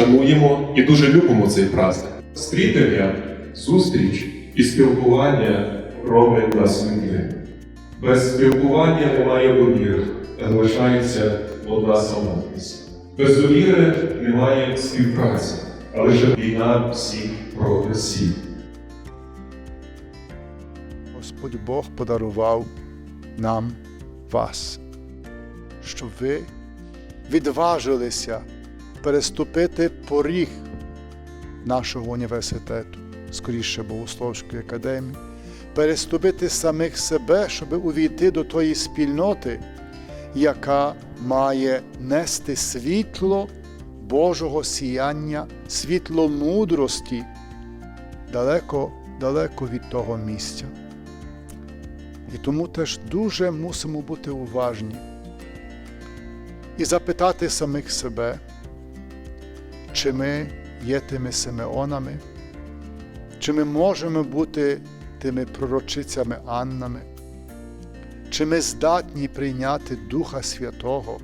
шануємо і дуже любимо цей праздник. Стрітення, зустріч і спілкування робить нас людьми. Без спілкування немає довіри, залишається одна самотність. Без довіри немає співпраці, а лише війна всіх проти всіх. Господь Бог подарував нам вас, щоб ви відважилися переступити поріг нашого університету, скоріше Богословської академії, переступити самих себе, щоб увійти до тої спільноти, яка має нести світло Божого сіяння, світло мудрості далеко, далеко від того місця. І тому теж дуже мусимо бути уважні і запитати самих себе, чи ми є тими Симеонами, чи ми можемо бути тими пророчицями Аннами, чи ми здатні прийняти Духа Святого